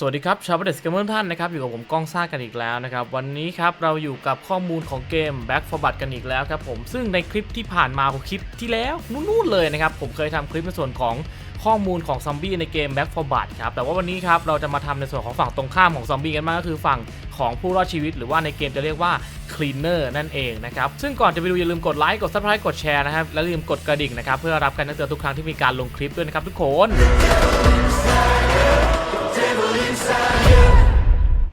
สวัสดีครับ ชาวเดสเกมเมอร์ท่านนะครับ อยู่กับผมก้องซ่ากันอีกแล้วนะครับ วันนี้ครับ เราอยู่กับข้อมูลของเกม Back for Blood กันอีกแล้วครับผม ซึ่งในคลิปที่ผ่านมาผมคลิปที่แล้วนู่นๆเลยนะครับ ผมเคยทำคลิปในส่วนของข้อมูลของซอมบี้ในเกม Back for Blood ครับ แต่ว่าวันนี้ครับ เราจะมาทำในส่วนของฝั่งตรงข้ามของซอมบี้กันมากก็คือฝั่งของผู้รอดชีวิต หรือว่าในเกมจะเรียกว่า Cleaner นั่นเองนะครับ ซึ่งก่อนจะไปดูอย่าลืมกดไลค์ กด subscribe กดแชร์นะครับ และอย่าลืมกดกระดิ่งนะครับ เพื่อรับการแจ้งเตือนทุกครั้งที่มีการลงคลิปด้วยนะครับทุกคน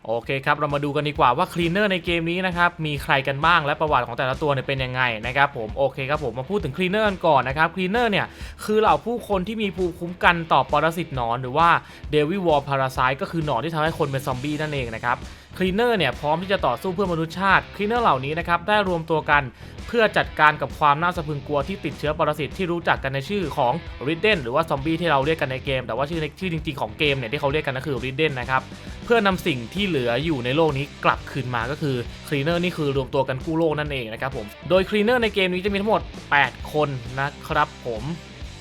โอเคครับ เรามาดูกันดีกว่าว่าคลีนเนอร์ในเกมนี้นะครับ มีใครกันบ้างและประวัติของแต่ละตัวเนี่ยเป็นยังไงนะครับผมโอเคครับผมมาพูดถึงคลีนเนอร์กันก่อนนะครับคลีนเนอร์เนี่ย คือเหล่าผู้คนที่มีภูมิคุ้มกันต่อปรสิตหนอน หรือว่าเดวิวอลพาราไซก็คือหนอนที่ทำให้คนเป็นซอมบี้นั่นเองนะครับ คลีเนอร์เนี่ยพร้อมที่จะต่อสู้เพื่อมนุษยชาติคลีเนอร์เหล่านี้นะครับได้รวมตัวกันเพื่อจัดการกับความน่าสะพรึงกลัวที่ติดเชื้อปรสิตที่รู้จักกันในชื่อของริดเดนหรือว่าซอมบี้ที่เราเรียกกันในเกม แต่ว่าชื่อในชื่อจริงๆของเกมเนี่ยที่เขาเรียกกันก็คือริดเดนนะครับเพื่อนำสิ่งที่เหลืออยู่ในโลกนี้กลับคืนมาก็คือคลีเนอร์นี่คือรวมตัวกันกู้โลกนั่นเองนะครับผมโดยคลีเนอร์ในเกมนี้จะมีทั้งหมด 8 คนนะครับผม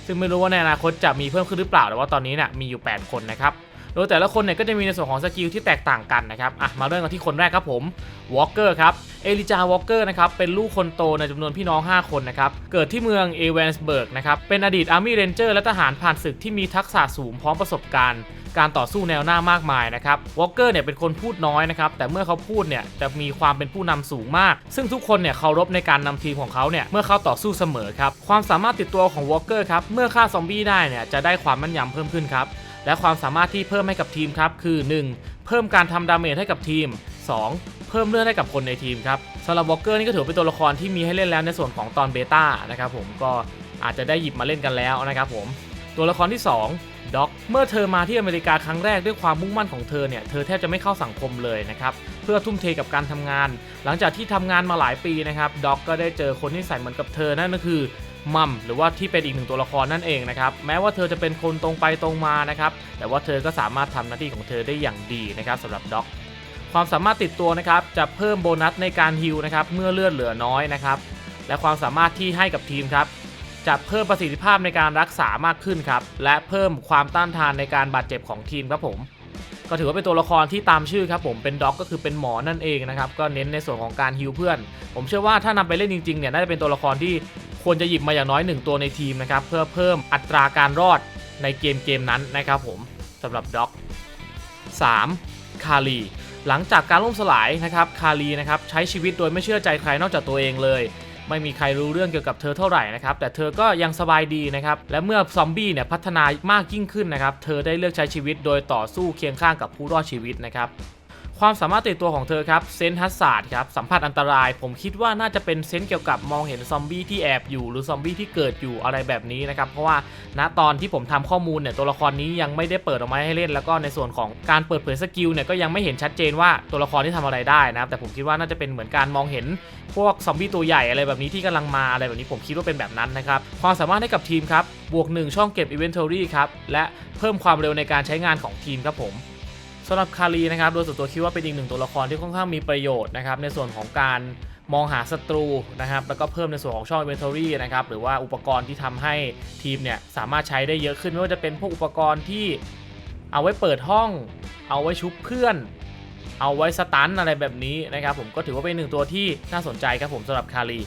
ซึ่งไม่รู้ว่าในอนาคตจะมีเพิ่มขึ้นหรือเปล่าแต่ว่าตอนนี้เนี่ยมีอยู่ 8 คนนะครับ โดยแต่ละคนเนี่ยก็จะมีในส่วนของสกิลที่แตกต่างกันนะครับอะมาเริ่มกันที่คนแรกครับผมวอลเกอร์ครับเอลิจาวอลเกอร์นะครับเป็นลูกคนโตในจำนวนพี่น้อง 5 คนนะครับเกิดที่เมืองเอเวนส์เบิร์กนะครับเป็นอดีตอาร์มี่เรนเจอร์และทหารผ่านศึกที่มีทักษะสูงพร้อมประสบการณ์การต่อสู้แนวหน้ามากมายนะครับวอลเกอร์เนี่ยเป็นคนพูดน้อยนะครับแต่เมื่อเขาพูดเนี่ยจะมีความเป็นผู้นำสูงมาก ซึ่งทุกคนเนี่ยเคารพในการนำทีมของเขาเนี่ยเมื่อเขาต่อสู้เสมอครับความสามารถติดตัวของวอลเกอร์ครับเมื่อฆ่าซอมบี้ได้เนี่ยจะได้ความแม่นยำเพิ่มขึ้นครับ และความสามารถที่เพิ่มให้กับทีมครับคือ 1. เพิ่มการทำดาเมจให้กับทีม 2. เพิ่มเลือดให้กับคนในทีมครับสำหรับวอลเกอร์นี่ก็ถือเป็นตัวละครที่มีให้เล่นแล้วในส่วนของตอนเบต้านะครับผมก็อาจจะได้หยิบมาเล่นกันแล้วนะครับผมตัวละครที่ 2ด็อกเมื่อเธอมาที่อเมริกาครั้งแรกด้วยความมุ่งมั่นของเธอเนี่ยเธอแทบจะไม่เข้าสังคมเลยนะครับเพื่อทุ่มเทกับการทำงาน หลังจากที่ทำงานมาหลายปีนะครับด็อกก็ได้เจอคนที่ใส่เหมือนกับเธอนั่นก็คือ มัมหรือว่าที่เป็นอีกหนึ่งตัวละครนั่นเองนะครับแม้ว่าเธอจะเป็นคนตรงไปตรงมานะครับแต่ว่าเธอก็สามารถทำหน้าที่ของเธอได้อย่างดีนะครับสำหรับด็อกความสามารถติดตัวนะครับจะเพิ่มโบนัสในการฮิลนะครับเมื่อเลือดเหลือน้อยนะครับและความสามารถที่ให้กับทีมครับจะเพิ่มประสิทธิภาพในการรักษามากขึ้นครับและเพิ่มความต้านทานในการบาดเจ็บของทีมครับผมก็ถือว่าเป็นตัวละครที่ตามชื่อครับผมเป็นด็อกก็คือเป็นหมอนั่นเองนะครับก็เน้นในส่วนของการฮิลเพื่อน ผมเชื่อว่าถ้านำไปเล่นจริงๆเนี่ยน่าจะเป็นตัวละครที่ ควรจะหยิบมาอย่างน้อย 1 ตัวในทีมนะครับเพื่อเพิ่มอัตราการรอดในเกมเกมนั้นนะครับผมสำหรับด็อก 3. คารีหลังจากการล่มสลายนะครับคารีนะครับใช้ชีวิตโดยไม่เชื่อใจใครนอกจากตัวเองเลย ไม่มีใครรู้เรื่องเกี่ยวกับเธอเท่าไหร่นะครับแต่เธอก็ยังสบายดีนะครับและเมื่อซอมบี้เนี่ยพัฒนามากยิ่งขึ้นนะครับเธอได้เลือกใช้ชีวิตโดยต่อสู้เคียงข้างกับผู้รอดชีวิตนะครับ ความสามารถติดตัวของเธอครับเซนทัสศาสตร์ครับสัมผัสอันตราย ผมคิดว่าน่าจะเป็นเซนเกี่ยวกับมองเห็นซอมบี้ที่แอบอยู่หรือซอมบี้ที่เกิดอยู่อะไรแบบนี้นะครับเพราะว่าณตอนที่ผมทำข้อมูลเนี่ยตัวละครนี้ยังไม่ได้เปิดออกมาให้เล่น แล้วก็ในส่วนของการเปิดเผยสกิลเนี่ยก็ยังไม่เห็นชัดเจนว่าตัวละครที่ทำอะไรได้นะครับแต่ผมคิดว่าน่าจะเป็นเหมือนการมองเห็นพวกซอมบี้ตัวใหญ่อะไรแบบนี้ที่กำลังมาอะไรแบบนี้ผมคิดว่าเป็นแบบนั้นนะครับความสามารถให้กับทีมครับบวก 1 ช่องเก็บ Inventory ครับและเพิ่มความเร็วในการใช้งานของทีมครับผม สำหรับคารีนะครับโดยส่วนตัวคิดว่าเป็นอีกหนึ่งตัวละครที่ค่อนข้างมีประโยชน์นะครับในส่วนของการมองหาศัตรูนะครับแล้วก็เพิ่มในส่วนของช่อง inventory นะครับหรือว่าอุปกรณ์ที่ทำให้ทีมเนี่ยสามารถใช้ได้เยอะขึ้นไม่ว่าจะเป็นพวกอุปกรณ์ที่เอาไว้เปิดห้อง เอาไว้ชุบเพื่อน เอาไว้สตันอะไรแบบนี้นะครับผมก็ถือว่าเป็นหนึ่งตัวที่น่าสนใจครับผมสำหรับคารี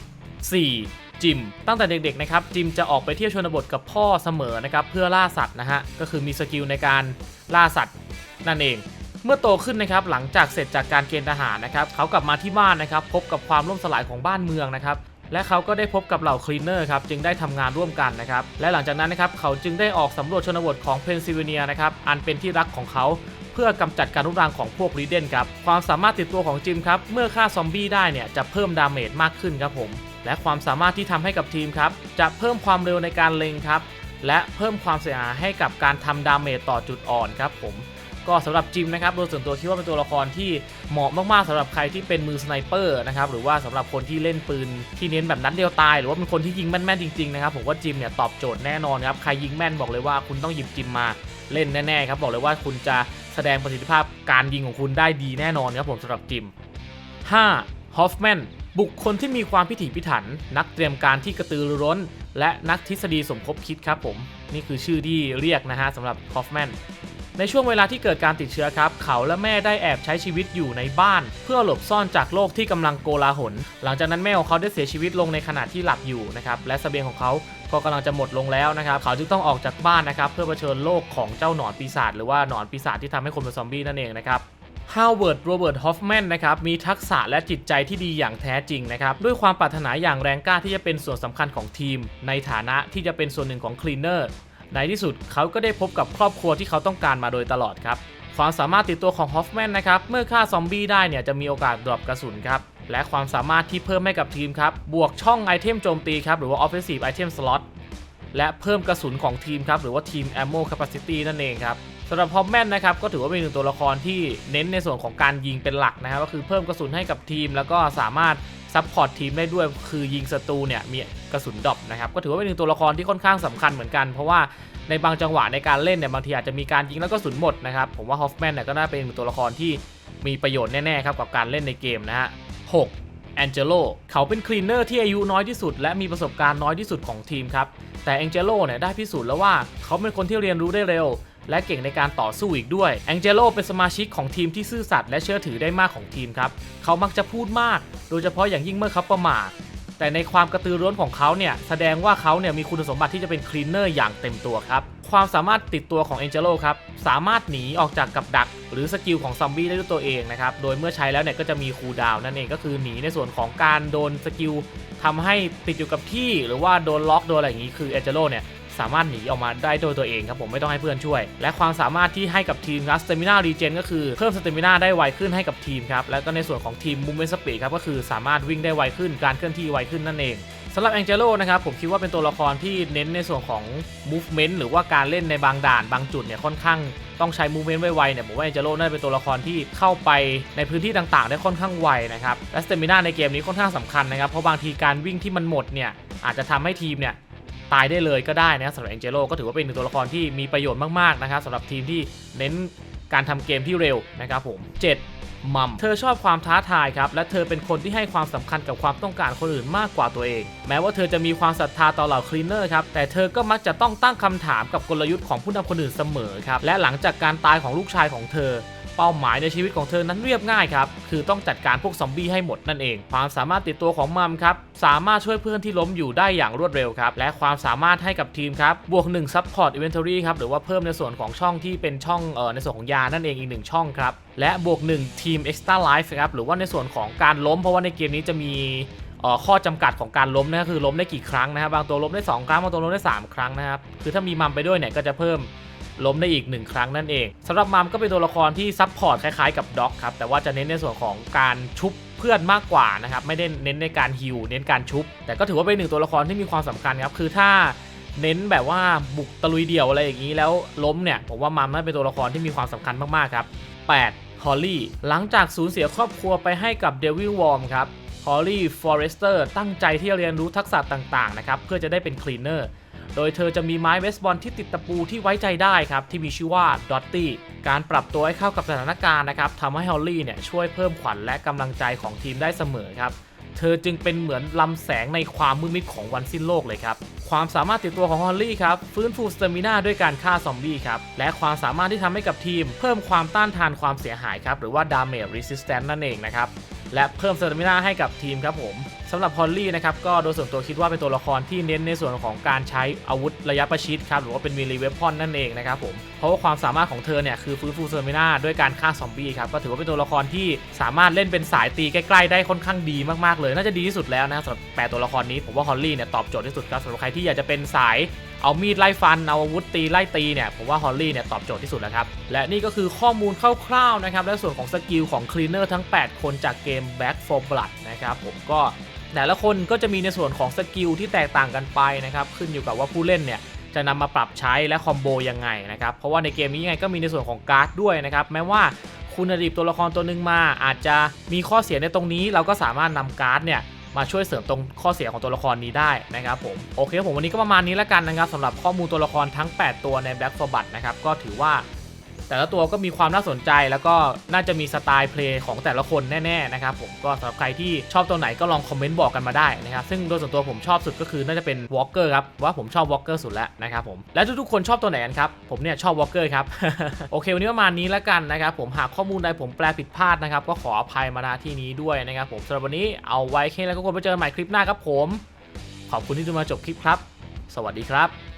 4. จิมตั้งแต่เด็กๆนะครับจิมจะออกไปเที่ยวชนบทกับพ่อเสมอนะครับเพื่อล่าสัตว์นะฮะก็คือมีสกิลในการล่าสัตว์ นั่นเอง เมื่อโตขึ้นนะครับหลังจากเสร็จจากการเกณฑ์ทหารนะครับเขากลับมาที่บ้านนะครับพบกับความล่มสลายของบ้านเมืองนะครับและเขาก็ได้พบกับเหล่าคลีนเนอร์ครับจึงได้ทำงานร่วมกันนะครับและหลังจากนั้นนะครับเขาจึงได้ออกสำรวจชนบทของเพนซิลเวเนียนะครับอันเป็นที่รักของเขาเพื่อกำจัดการรุกรานของพวกรีเดนครับ ความสามารถติดตัวของจิมครับ เมื่อฆ่าซอมบี้ได้เนี่ยจะเพิ่มดาเมจมากขึ้นครับผม และความสามารถที่ทำให้กับทีมครับ จะเพิ่มความเร็วในการเล็งครับ และเพิ่มความเสียหายให้กับการทำดาเมจต่อจุดอ่อนครับผม ก็สำหรับจิมนะครับโดยส่วนตัวคิดว่าเป็นตัวละครที่เหมาะมากๆสำหรับใครที่เป็นมือสไนเปอร์นะครับหรือว่าสำหรับคนที่เล่นปืนที่เน้นแบบนัดเดียวตาย หรือว่าเป็นคนที่ยิงแม่นๆจริงๆนะครับผมว่าจิมเนี่ยตอบโจทย์แน่นอนครับใครยิงแม่นบอกเลยว่าคุณต้องหยิบจิมมาเล่นแน่ๆครับบอกเลยว่าคุณจะแสดงประสิทธิภาพการยิงของคุณได้ดีแน่นอนครับผมสำหรับจิม 5. ฮอฟแมนบุคคลที่มีความพิถีพิถัน นักเตรียมการที่กระตือรือร้น และนักทฤษฎีสมคบคิดครับผม นี่คือชื่อที่เรียกนะฮะสำหรับฮอฟแมน ในช่วงเวลาที่เกิดการติดเชื้อครับ เขาและแม่ได้แอบใช้ชีวิตอยู่ในบ้าน เพื่อหลบซ่อนจากโลกที่กำลังโกลาหล หลังจากนั้นแม่ของเขาได้เสียชีวิตลงในขณะที่หลับอยู่นะครับและเสบียงของเขาก็กำลังจะหมดลงแล้วนะครับเขาจึงต้องออกจากบ้านนะครับเพื่อเผชิญโลกของเจ้าหนอนปีศาจหรือว่าหนอนปีศาจที่ทำให้คนเป็นซอมบี้นั่นเองนะครับฮาวเวิร์ด โรเบิร์ต ฮอฟแมน นะครับ มีทักษะและจิตใจที่ดีอย่างแท้จริงนะครับ ด้วยความปรารถนาอย่างแรงกล้าที่จะเป็นส่วนสำคัญของทีม ในฐานะที่จะเป็นส่วนหนึ่งของคลีนเนอร์ ในที่สุดเขาก็ได้พบกับครอบครัวที่เขาต้องการมาโดยตลอดครับ ความสามารถติดตัวของฮอฟแมนนะครับเมื่อฆ่าซอมบี้ได้เนี่ยจะมีโอกาสดรอปกระสุนครับและความสามารถที่เพิ่มให้กับทีมครับ บวกช่องไอเทมโจมตีครับ หรือว่า offensive item slot และเพิ่มกระสุนของทีมครับ หรือว่าทีม ammo capacity นั่นเองครับสำหรับฮอปแมนนะครับ ก็ถือว่าเป็นหนึ่งตัวละครที่เน้นในส่วนของการยิงเป็นหลักนะครับ ก็คือเพิ่มกระสุนให้กับทีม แล้วก็สามารถซัพพอร์ตทีมได้ด้วย คือยิงศัตรูเนี่ยมี กระสุนดอปนะครับก็ถือว่าเป็นหนึ่งตัวละครที่ค่อนข้างสำคัญเหมือนกัน เพราะว่าในบางจังหวะในการเล่นเนี่ยบางทีอาจจะมีการยิงแล้วก็สุนหมดนะครับผมว่าฮอฟแมนเนี่ยก็น่าเป็นหนึ่งตัวละครที่มีประโยชน์แน่ๆครับกับการเล่นในเกมนะฮะ6แองเจโลเขาเป็นคลีนเนอร์ที่อายุน้อยที่สุด และมีประสบการณ์น้อยที่สุดของทีมครับแต่แองเจโลเนี่ยได้พิสูจน์แล้วว่า เขาเป็นคนที่เรียนรู้ได้เร็ว และเก่งในการต่อสู้อีกด้วยแองเจโลเป็นสมาชิกของทีมที่ซื่อสัตย์และเชื่อถือได้มากของทีมครับเขามักจะพูดมาก โดยเฉพาะอย่างยิ่งเมื่อเขาประมาท แต่ในความกระตือร้อนของเขาเนี่ยแสดงว่าเขาเนี่ยมีคุณสมบัติที่จะเป็นคลีนเนอร์อย่างเต็มตัวครับ ความสามารถติดตัวของเอนเจโลครับ สามารถหนีออกจากกับดัก หรือสกิลของซอมบี้ได้ด้วยตัวเองนะครับ โดยเมื่อใช้แล้วเนี่ยก็จะมีคูลดาวน์นั่นเองก็คือหนีในส่วนของการโดนสกิลทำให้ติดอยู่กับที่ หรือว่าโดนล็อกโดนอะไรอย่างนี้คือเอนเจโลเนี่ย สามารถหนีออกมาได้โดยตัวเองครับผมไม่ต้องให้เพื่อนช่วย และความสามารถที่ให้กับทีมครับสเตมิน่ารีเจนก็คือเพิ่มสเตมิน่าได้ไวขึ้นให้กับทีมครับแล้วก็ในส่วนของทีมมูเมนต์สปีดครับก็คือสามารถวิ่งได้ไวขึ้นการเคลื่อนที่ไวขึ้นนั่นเองสำหรับแองเจโลนะครับผมคิดว่าเป็นตัวละครที่เน้นในส่วนของ movement หรือว่าการเล่นในบางด่านบางจุดเนี่ยค่อนข้างต้องใช้ movement ไวๆเนี่ยผมว่าแองเจโลน่าจะเป็นตัวละครที่เข้าไปในพื้นที่ต่างๆ ได้ค่อนข้างไวนะครับและสเตมิน่าในเกมนี้ค่อนข้างสำคัญนะครับเพราะบางทีการวิ่งที่มันหมดเนี่ยอาจจะทำให้ทีมเนี่ย ตายได้เลยก็ได้นะสำหรับเอ็นเจโลก็ถือว่าเป็นหนึ่งตัวละครที่มีประโยชน์มากๆนะครับสำหรับทีมที่เน้นการทำเกมที่เร็วนะครับผม 7. มัมเธอชอบความท้าทายครับและเธอเป็นคนที่ให้ความสำคัญกับความต้องการคนอื่นมากกว่าตัวเอง แม้ว่าเธอจะมีความศรัทธาต่อเหล่าคลีนเนอร์ครับแต่เธอก็มักจะต้องตั้งคำถามกับกลยุทธ์ของผู้นำคนอื่นเสมอครับและหลังจากการตายของลูกชายของเธอ เป้าหมายในชีวิตของเธอนั้นเรียบง่ายครับ คือต้องจัดการพวกซอมบี้ให้หมดนั่นเอง ความสามารถติดตัวของมัมครับ สามารถช่วยเพื่อนที่ล้มอยู่ได้อย่างรวดเร็วครับ และความสามารถให้กับทีมครับ บวก1 Support Inventory ครับ หรือว่าเพิ่มในส่วนของช่องที่เป็นช่องเอ่อในส่วนของยานั่นเองอีกหนึ่งช่องครับ และบวก1 Team Extra Life ครับ หรือว่าในส่วนของการล้ม เพราะว่าในเกมนี้จะมีข้อจำกัดของการล้มนะคือล้มได้กี่ครั้งนะครับบางตัวล้มได้ 2 ครั้งบางตัวล้มได้ 3 ครั้งนะครับคือถ้ามีมัมไปด้วยเนี่ยก็จะเพิ่ม ล้มได้อีก 1 ครั้งนั่นเองสำหรับมัมก็เป็นตัวละครที่ซับพอร์ตคล้ายๆกับด็อกครับแต่ว่าจะเน้นในส่วนของการชุบเพื่อนมากกว่านะครับไม่ได้เน้นในการฮิวเน้นการชุบ แต่ก็ถือว่าเป็นหนึ่งตัวละครที่มีความสำคัญครับคือถ้าเน้นแบบว่าบุกตะลุยเดี่ยวอะไรอย่างนี้แล้วล้มเนี่ยผมว่ามัมน่าเป็นตัวละครที่มีความสำคัญมากๆครับ 8. ฮอลลี่หลังจากสูญเสียครอบครัวไปให้กับเดวิลวอร์มครับฮอลลี่ฟอเรสเตอร์ตั้งใจที่จะเรียนรู้ทักษะต่างๆนะครับเพื่อจะได้เป็นคลีนเนอร์ โดยเธอจะมีไม้เบสบอลที่ติดตะปูที่ไว้ใจได้ครับ ที่มีชื่อว่าดอตตี้การปรับตัวให้เข้ากับสถานการณ์นะครับทำให้ฮอลลี่เนี่ยช่วยเพิ่มขวัญและกำลังใจของทีมได้เสมอครับเธอจึงเป็นเหมือนลำแสงในความมืดมิดของวันสิ้นโลกเลยครับ ความสามารถติดตัวของฮอลลี่ครับ ฟื้นฟูสเตมินาด้วยการฆ่าซอมบี้ครับ และความสามารถที่ทำให้กับทีม เพิ่มความต้านทานความเสียหายครับ หรือว่า Damage Resistance นั่นเองนะครับ และเพิ่มสเตมินาให้กับทีมครับผมสำหรับฮอลลี่นะครับก็โดยส่วนตัวคิดว่าเป็นตัวละครที่เน้นในส่วนของการใช้อาวุธระยะประชิดครับหรือว่าเป็นมิล i เวพอนนั่นเองนะครับผมเพราะว่าความสามารถของเธอเนี่ยคือฟื้นฟูสเตมินาด้วยการฆ่าซอมบี้ครับก็ถือว่าเป็นตัวละครที่สามารถเล่นเป็นสายตีใกล้ๆได้ค่อนข้างดีมากๆเลย น่าจะดีที่สุดแล้วนะสำหรับแปดตัวละครนี้ผมว่าฮอลลี่เนี่ยตอบโจทย์ที่สุดครับสำหรับใครที่อยากจะเป็นสาย เอามีดไล่ฟัน เอาอาวุธตีไล่ตีเนี่ยผมว่าฮอลลี่เนี่ยตอบโจทย์ที่สุดแล้วครับ และนี่ก็คือข้อมูลคร่าวๆนะครับและส่วนของสกิลของคลีเนอร์ทั้ง 8 คนจากเกม Back for Blood นะครับผมก็แต่ละคนก็จะมีในส่วนของสกิลที่แตกต่างกันไปนะครับขึ้นอยู่กับว่าผู้เล่นเนี่ยจะนำมาปรับใช้และคอมโบยังไงนะครับเพราะว่าในเกมนี้ยังไงก็มีในส่วนของการ์ดด้วยนะครับแม้ว่าคุณอดีตตัวละครตัวหนึ่งมา อาจจะมีข้อเสียในตรงนี้เราก็สามารถนำการ์ดเนี่ย มาช่วยเสริมตรงข้อเสียของตัวละครนี้ได้นะครับผมโอเคผมวันนี้ก็ประมาณนี้แล้วกันนะครับสำหรับข้อมูลตัวละครทั้ง 8 ตัวใน Black f o r b u t นะครับก็ถือว่า แต่ละตัวก็มีความน่าสนใจแล้วก็น่าจะมีสไตล์เพลย์ของแต่ละคนแน่ๆนะครับผมก็สำหรับใครที่ชอบตัวไหนก็ลองคอมเมนต์บอกกันมาได้นะครับซึ่งโดยส่วนตัวผมชอบสุดก็คือน่าจะเป็นวอล์กเกอร์ครับว่าผมชอบวอล์กเกอร์สุดแล้วนะครับผมและทุกๆคนชอบตัวไหนกันครับผมเนี่ยชอบวอล์กเกอร์ครับโอเควันนี้ประมาณนี้แล้วกันนะครับผมหากข้อมูลใดผมแปลผิดพลาดนะครับก็ขออภัยมาณที่นี้ด้วยนะครับผมสำหรับวันนี้เอาไว้แค่แล้วก็คนไปเจอกันใหม่คลิปหน้าครับผม ขอบคุณที่ดูมาจบคลิปครับ สวัสดีครับ